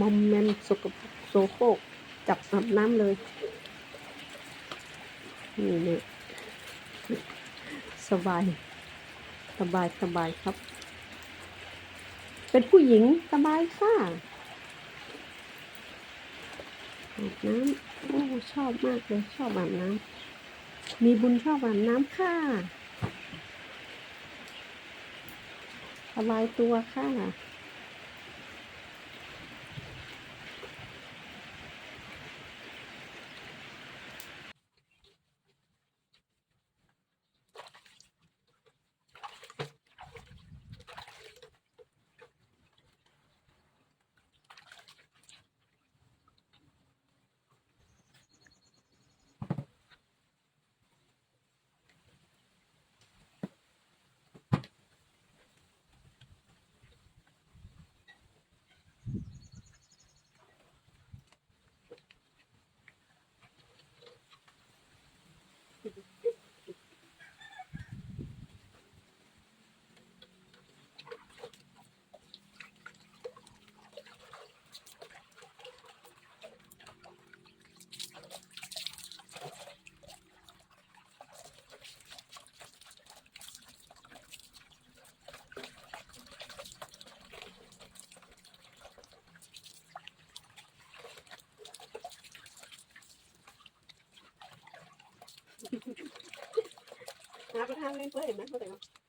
มอมแมมสกปรกโซโคกจับอาบน้ำเลย นี่เนี่ยสบาย สบายสบายครับ เป็นผู้หญิงสบายค่ะอาบน้ำโอ้ชอบมากเลย ชอบอาบน้ำมีบุญชอบอาบน้ำค่ะสบายตัวค่ะ หาประทานเล่นเพื่อเห็นไหมเพื่อน